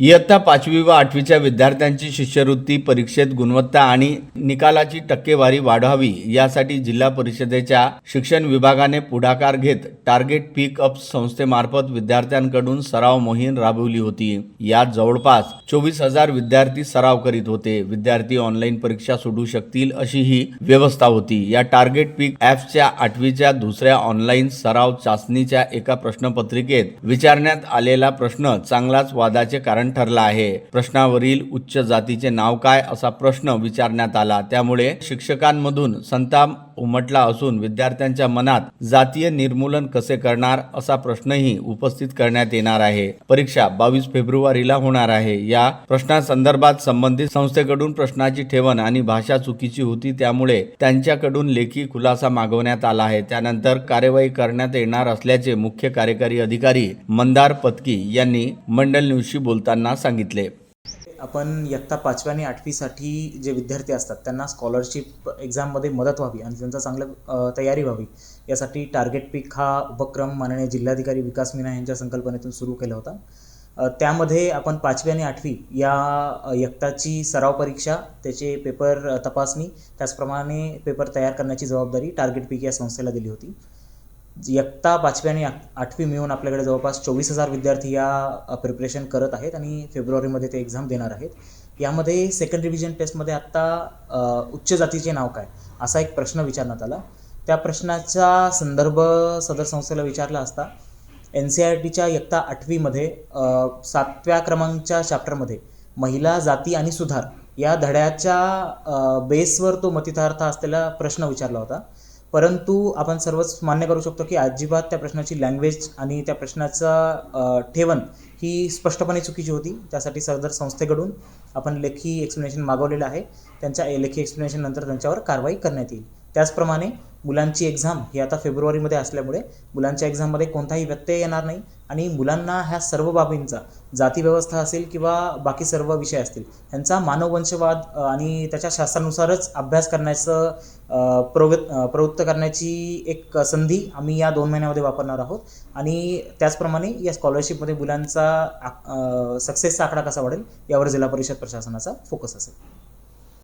इयत्ता पाचवी व आठवीच्या विद्यार्थ्यांची शिष्यवृत्ती परीक्षेत गुणवत्ता आणि निकालाची टक्केवारी वाढावी यासाठी जिल्हा परिषदेच्या शिक्षण विभागाने पुढाकार घेत टार्गेट पिक अप संस्थेमार्फत विद्यार्थ्यांकडून सराव मोहीम राबवली होती. यात जवळपास चोवीस हजार विद्यार्थी सराव करीत होते. विद्यार्थी ऑनलाईन परीक्षा सोडू शकतील अशी ही व्यवस्था होती. या टार्गेट पीक ॲप्सच्या आठवीच्या दुसऱ्या ऑनलाईन सराव चाचणीच्या एका प्रश्नपत्रिकेत विचारण्यात आलेला प्रश्न चांगलाच वादाचे कारण ठरला आहे. प्रश्नावरील उच्च जातीचे नाव काय असा प्रश्न विचारण्यात आला. त्यामुळे शिक्षकांमधून संताप उमटला असून विद्यार्थ्यांच्या मनात जातीय निर्मूलन कसे करणार असा प्रश्नही उपस्थित करण्यात येणार आहे. परीक्षा बावीस फेब्रुवारीला होणार आहे. या प्रश्नासंदर्भात संबंधित संस्थेकडून प्रश्नाची ठेवण आणि भाषा चुकीची होती त्यामुळे त्यांच्याकडून लेखी खुलासा मागवण्यात आला आहे. त्यानंतर कार्यवाही करण्यात येणार असल्याचे मुख्य कार्यकारी अधिकारी मंदार पत्की यांनी मंडल न्यूजशी बोलताना सांगितले. आपण इयत्ता पाचव्या आणि आठवीसाठी जे विद्यार्थी असतात त्यांना स्कॉलरशिप एक्झाममध्ये मदत व्हावी आणि त्यांचा चांगलं तयारी व्हावी. यासाठी टार्गेट पीक हा उपक्रम माननीय जिल्हाधिकारी विकास मीना यांच्या संकल्पनेतून सुरू केला होता. त्यामध्ये आपण पाचवी आणि आठवी या इयत्ताची सराव परीक्षा त्याचे पेपर तपासणी त्याचप्रमाणे पेपर तयार करण्याची जबाबदारी टार्गेट पीक या संस्थेला दिली होती. इयत्ता पाचवी आणि आठवी मिळून आपल्याकडे जवळपास चोवीस हजार विद्यार्थी या प्रिपरेशन करत आहेत आणि फेब्रुवारीमध्ये ते एक्झाम देणार आहेत. यामध्ये सेकंड रिव्हिजन टेस्टमध्ये आत्ता उच्च जातीचे नाव काय? असा एक प्रश्न विचारण्यात आला. त्या प्रश्नाचा संदर्भ सदर संस्थेला विचारला असता एन सी आर टीच्या इयत्ता आठवीमध्ये सातव्या क्रमांकच्या चॅप्टरमध्ये महिला जाती आणि सुधार या धड्याच्या बेसवर तो मतितार्थ असलेला प्रश्न विचारला होता. परंतु आपण सर्वच मान्य करू शकतो की अजिबात त्या प्रश्नाची लँग्वेज आणि त्या प्रश्नाचा ठेवण ही स्पष्टपणे चुकीची होती. त्यासाठी सदर संस्थेकडून आपण लेखी एक्सप्लेनेशन मागवलेलं आहे. त्यांच्या लेखी एक्सप्लेनेशन नंतर त्यांच्यावर कारवाई करण्यात येईल. त्याचप्रमाणे मुलांची एक्झाम ही आता फेब्रुवारीमध्ये असल्यामुळे मुलांच्या एक्झाममध्ये कोणताही व्यत्यय येणार नाही आणि मुलांना ह्या सर्व बाबींचा जाती व्यवस्था असेल किंवा बाकी सर्व विषय असतील ह्यांचा मानववंशवाद आणि त्याच्या शास्त्रानुसारच अभ्यास करण्याचं प्रवृत्त प्रवृत्त करण्याची एक संधी आम्ही या दोन महिन्यामध्ये वापरणार आहोत. आणि त्याचप्रमाणे या स्कॉलरशिपमध्ये मुलांचा सक्सेसचा आकडा कसा वाढेल यावर जिल्हा परिषद प्रशासनाचा फोकस असेल.